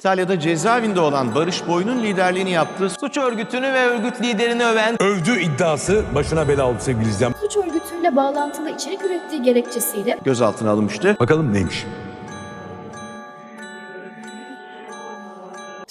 İtalya'da cezaevinde olan Barış Boy'un liderliğini yaptığı Suç örgütünü ve örgüt liderini öven övdüğü iddiası başına bela oldu sevgili izleyen. suç örgütüyle bağlantılı içerik ürettiği gerekçesiyle gözaltına alınmıştı. Bakalım neymiş?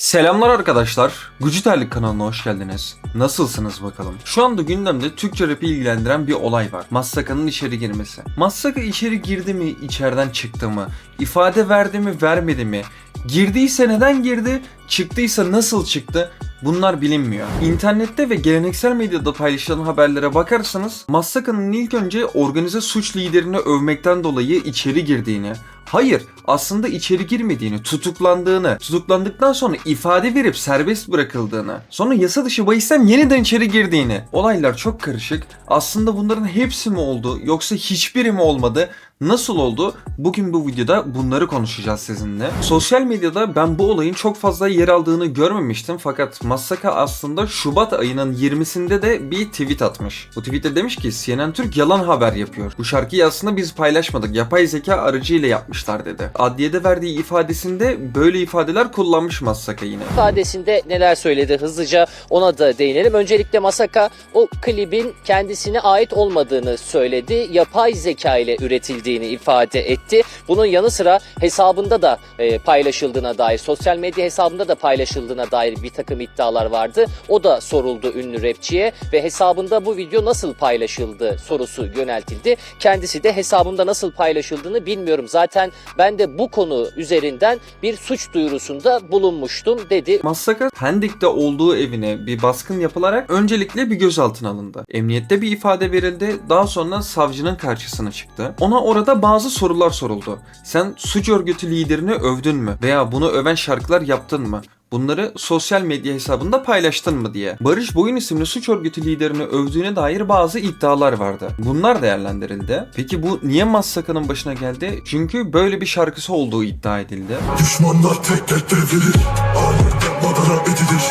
Selamlar arkadaşlar. Guciterlik kanalına hoş geldiniz. Nasılsınız bakalım? Şu anda gündemde Türkçe rap'i ilgilendiren bir olay var. Massaka'nın içeri girmesi. Massaka içeri girdi mi, içeriden çıktı mı? İfade verdi mi, vermedi mi? Girdiyse neden girdi? Çıktıysa nasıl çıktı? Bunlar bilinmiyor. İnternette ve geleneksel medyada paylaşılan haberlere bakarsanız Massaka'nın ilk önce organize suç liderini övmekten dolayı içeri girdiğini, hayır aslında içeri girmediğini, tutuklandığını, tutuklandıktan sonra ifade verip serbest bırakıldığını, sonra yasa dışı bahisten yeniden içeri girdiğini. Olaylar çok karışık. Aslında bunların hepsi mi oldu yoksa hiçbiri mi olmadı? Nasıl oldu? Bugün bu videoda bunları konuşacağız sizinle. Sosyal medyada ben bu olayın çok fazla yer aldığını görmemiştim fakat Massaka aslında Şubat ayının 20'sinde de bir tweet atmış. Bu tweette demiş ki CNN Türk yalan haber yapıyor. Bu şarkıyı aslında biz paylaşmadık. Yapay zeka aracıyla yapmışlar dedi. Adliyede verdiği ifadesinde böyle ifadeler kullanmış Massaka yine. ifadesinde neler söyledi hızlıca ona da değinelim. Öncelikle Masaka o klibin kendisine ait olmadığını söyledi. Yapay zeka ile üretildiğini ifade etti. Bunun yanı sıra hesabında da e, paylaşıldığına dair, sosyal medya hesabında da paylaşıldığına dair bir takım iddialar vardı. O da soruldu ünlü rapçiye ve hesabında bu video nasıl paylaşıldı sorusu yöneltildi. Kendisi de hesabında nasıl paylaşıldığını bilmiyorum. Zaten ben de bu konu üzerinden bir suç duyurusunda bulunmuştum dedi. Massaka Pendik'te olduğu evine bir baskın yapılarak öncelikle bir gözaltına alındı. Emniyette bir ifade verildi. Daha sonra savcının karşısına çıktı. Ona orada bazı sorular soruldu. Sen suç örgütü liderini övdün mü? Veya bunu öven şarkılar yaptın mı? Bunları sosyal medya hesabında paylaştın mı diye. Barış Boyun isimli suç örgütü liderini övdüğüne dair bazı iddialar vardı. Bunlar değerlendirildi. Peki bu niye Massaka'nın başına geldi? Çünkü böyle bir şarkısı olduğu iddia edildi. Düşmanlar tek tek devrilir Alende madara edilir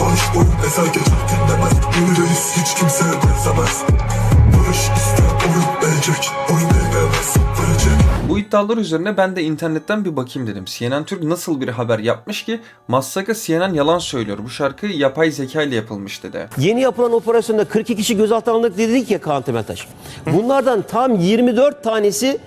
Barış boyun eser geçer dinlemez Yeni hiç kimseye benzemez Barış ister oyun verecek Oyun iddialar üzerine ben de internetten bir bakayım dedim. CNN Türk nasıl bir haber yapmış ki Massaka CNN yalan söylüyor. Bu şarkı yapay zeka ile yapılmış dedi. Yeni yapılan operasyonda 42 kişi gözaltına alındık dedik ya Kaan Temeltaş. Bunlardan tam 24 tanesi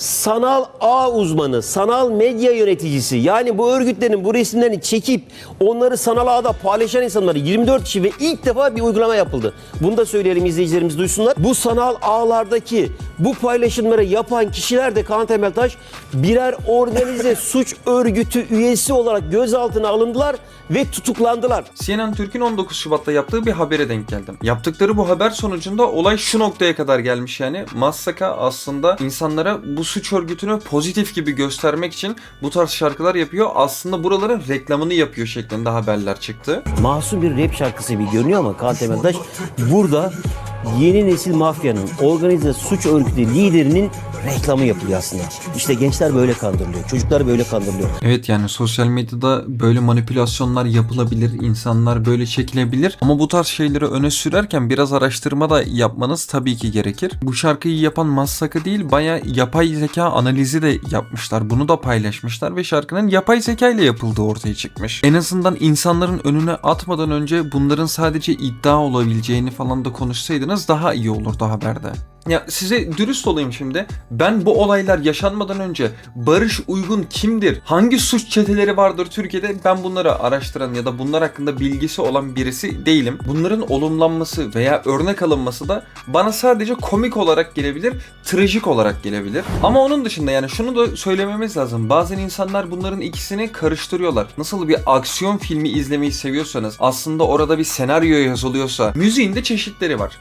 sanal ağ uzmanı, sanal medya yöneticisi. Yani bu örgütlerin bu resimlerini çekip onları sanal ağda paylaşan insanları 24 kişi ve ilk defa bir uygulama yapıldı. Bunu da söyleyelim izleyicilerimiz duysunlar. Bu sanal ağlardaki bu paylaşımları yapan kişiler de Kaan Temeltaş birer organize suç örgütü üyesi olarak gözaltına alındılar ve tutuklandılar. CNN Türk'ün 19 Şubat'ta yaptığı bir habere denk geldim. Yaptıkları bu haber sonucunda olay şu noktaya kadar gelmiş yani. Massaka aslında insanlara bu suç örgütünü pozitif gibi göstermek için bu tarz şarkılar yapıyor. Aslında buraların reklamını yapıyor şeklinde haberler çıktı. masum bir rap şarkısı gibi görünüyor ama Kaan Temeltaş burada yeni nesil mafyanın organize suç örgütü liderinin reklamı yapılıyor aslında. İşte gençler böyle kandırılıyor. Çocuklar böyle kandırılıyor. Evet yani sosyal medyada böyle manipülasyonlar yapılabilir, insanlar böyle çekilebilir ama bu tarz şeyleri öne sürerken biraz araştırma da yapmanız tabii ki gerekir. Bu şarkıyı yapan Massaka değil baya yapay zeka analizi de yapmışlar. Bunu da paylaşmışlar ve şarkının yapay zeka ile yapıldığı ortaya çıkmış. En azından insanların önüne atmadan önce bunların sadece iddia olabileceğini falan da konuşsaydınız daha iyi olurdu haberde. Ya size dürüst olayım şimdi. Ben bu olaylar yaşanmadan önce Barış Uygun kimdir? Hangi suç çeteleri vardır Türkiye'de? Ben bunları araştıran ya da bunlar hakkında bilgisi olan birisi değilim. Bunların olumlanması veya örnek alınması da bana sadece komik olarak gelebilir, trajik olarak gelebilir. Ama onun dışında yani şunu da söylememiz lazım. Bazen insanlar bunların ikisini karıştırıyorlar. Nasıl bir aksiyon filmi izlemeyi seviyorsanız aslında orada bir senaryo yazılıyorsa müziğin de çeşitleri var.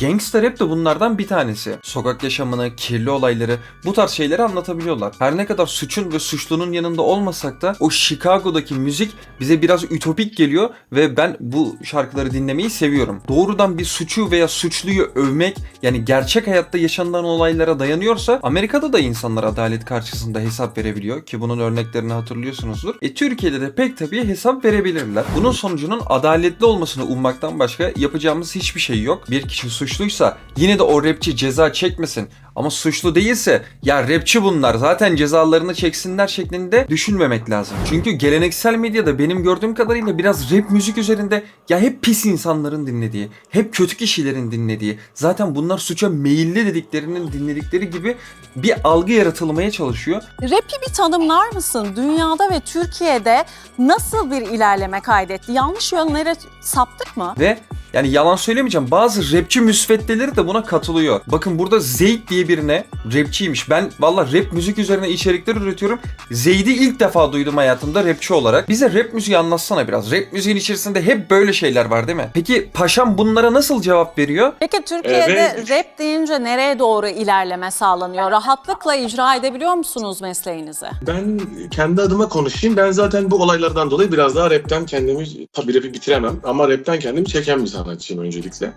Gangster rap de bunlardan bir tanesi. Sokak yaşamını, kirli olayları bu tarz şeyleri anlatabiliyorlar. Her ne kadar suçun ve suçlunun yanında olmasak da o Chicago'daki müzik bize biraz ütopik geliyor ve ben bu şarkıları dinlemeyi seviyorum. Doğrudan bir suçu veya suçluyu övmek yani gerçek hayatta yaşanılan olaylara dayanıyorsa Amerika'da da insanlar adalet karşısında hesap verebiliyor ki bunun örneklerini hatırlıyorsunuzdur. E Türkiye'de de pek tabii hesap verebilirler. Bunun sonucunun adaletli olmasını ummaktan başka yapacağımız hiçbir şey yok. Bir kişi suçluysa yine de o rapçi ceza çekmesin. Ama suçlu değilse ya rapçi bunlar zaten cezalarını çeksinler şeklinde düşünmemek lazım. Çünkü geleneksel medyada benim gördüğüm kadarıyla biraz rap müzik üzerinde ya hep pis insanların dinlediği, hep kötü kişilerin dinlediği, zaten bunlar suça meyilli dediklerinin dinledikleri gibi bir algı yaratılmaya çalışıyor. Rap'i bir tanımlar mısın? Dünyada ve Türkiye'de nasıl bir ilerleme kaydetti? Yanlış yönlere saptık mı? Ve yani yalan söylemeyeceğim bazı rapçi müsveddeleri de buna katılıyor. Bakın burada Zeyd diye birine rapçiymiş. Ben valla rap müzik üzerine içerikler üretiyorum. Zeyd'i ilk defa duydum hayatımda rapçi olarak. Bize rap müziği anlatsana biraz. Rap müziğin içerisinde hep böyle şeyler var değil mi? Peki paşam bunlara nasıl cevap veriyor? Peki Türkiye'de rap deyince nereye doğru ilerleme sağlanıyor? Rahatlıkla icra edebiliyor musunuz mesleğinizi? Ben kendi adıma konuşayım. Ben zaten bu olaylardan dolayı biraz daha rapten kendimi, tabii rapi bitiremem ama rapten kendimi çeken bir sanatçıyım öncelikle.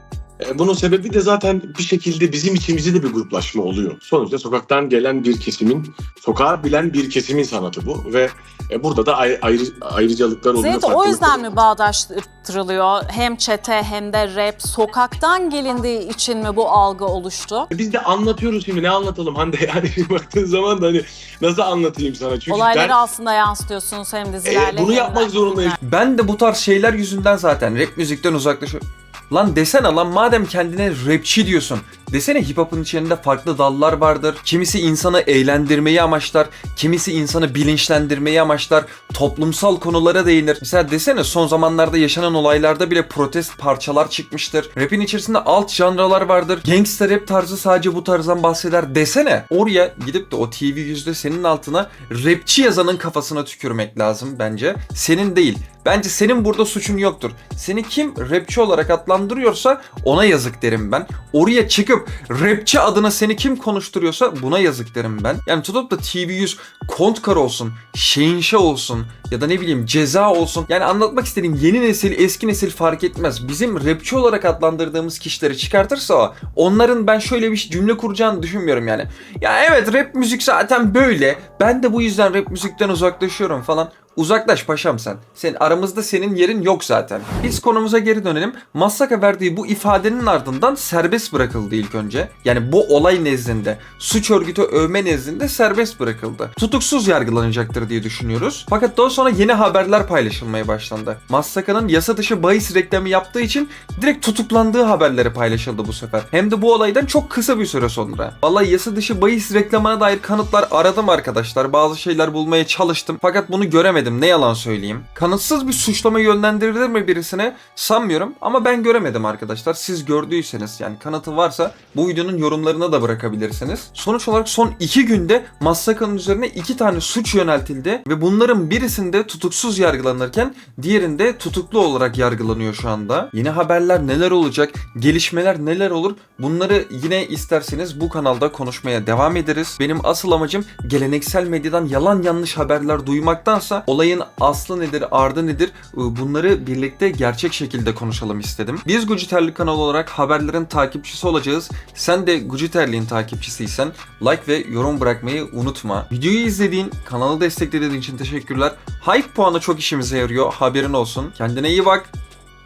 E, Bunun sebebi de zaten bir şekilde bizim içimizde de bir gruplaşma oluyor. Sonuçta sokaktan gelen bir kesimin, sokağı bilen bir kesimin sanatı bu ve e, burada da ayrı, ayrı, ayrıcalıklar oluyor. Zeyt o yüzden oluyor. mi bağdaştırılıyor? Hem çete hem de rap sokaktan gelindiği için mi bu algı oluştu? Biz de anlatıyoruz şimdi ne anlatalım Hande yani baktığın zaman da hani nasıl anlatayım sana çünkü Olayları ben- aslında yansıtıyorsunuz hem dizilerle. E, bunu hem yapmak zorundayız. Ben de bu tarz şeyler yüzünden zaten rap müzikten uzaklaşıyorum. Lan desene lan madem kendine rapçi diyorsun. Desene hip hop'un içerisinde farklı dallar vardır. Kimisi insanı eğlendirmeyi amaçlar. Kimisi insanı bilinçlendirmeyi amaçlar. Toplumsal konulara değinir. Mesela desene son zamanlarda yaşanan olaylarda bile protest parçalar çıkmıştır. Rap'in içerisinde alt janralar vardır. Gangsta rap tarzı sadece bu tarzdan bahseder. Desene oraya gidip de o TV yüzde senin altına rapçi yazanın kafasına tükürmek lazım bence. Senin değil. Bence senin burada suçun yoktur. Seni kim rapçi olarak adlandırıyorsa ona yazık derim ben. Oraya çıkıp rapçi adına seni kim konuşturuyorsa buna yazık derim ben. Yani tutup da TV100 Kontkar olsun, Şehinşah olsun ya da ne bileyim ceza olsun. Yani anlatmak istediğim yeni nesil eski nesil fark etmez. Bizim rapçi olarak adlandırdığımız kişileri çıkartırsa onların ben şöyle bir cümle kuracağını düşünmüyorum yani. Ya evet rap müzik zaten böyle. Ben de bu yüzden rap müzikten uzaklaşıyorum falan. Uzaklaş paşam sen. Sen aramızda senin yerin yok zaten. Biz konumuza geri dönelim. Massaka verdiği bu ifadenin ardından serbest bırakıldı ilk önce. Yani bu olay nezdinde, suç örgütü övme nezdinde serbest bırakıldı. Tutuksuz yargılanacaktır diye düşünüyoruz. Fakat daha sonra yeni haberler paylaşılmaya başlandı. Massaka'nın yasa dışı bahis reklamı yaptığı için direkt tutuklandığı haberleri paylaşıldı bu sefer. Hem de bu olaydan çok kısa bir süre sonra. Vallahi yasa dışı bahis reklamına dair kanıtlar aradım arkadaşlar. Bazı şeyler bulmaya çalıştım. Fakat bunu göremedim. Ne yalan söyleyeyim. Kanıtsız bir suçlama yönlendirilir mi birisine? Sanmıyorum ama ben göremedim arkadaşlar. Siz gördüyseniz yani kanıtı varsa bu videonun yorumlarına da bırakabilirsiniz. Sonuç olarak son iki günde Massaka'nın üzerine iki tane suç yöneltildi ve bunların birisinde tutuksuz yargılanırken diğerinde tutuklu olarak yargılanıyor şu anda. Yeni haberler neler olacak, gelişmeler neler olur bunları yine isterseniz bu kanalda konuşmaya devam ederiz. Benim asıl amacım geleneksel medyadan yalan yanlış haberler duymaktansa olayın aslı nedir, ardı nedir ıı, bunları birlikte gerçek şekilde konuşalım istedim. Biz Gujiterli kanal olarak haberlerin takipçisi olacağız. Sen de Gujiterli'nin takipçisiysen like ve yorum bırakmayı unutma. Videoyu izlediğin, kanalı desteklediğin için teşekkürler. Hype puanı çok işimize yarıyor. Haberin olsun. Kendine iyi bak.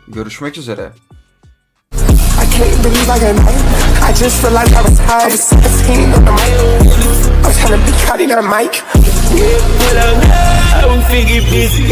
Görüşmek üzere. Can't believe I got mine. I just realized I was high. I was 17 on the mic. I'm trying to be cutting that mic. I don't figure busy.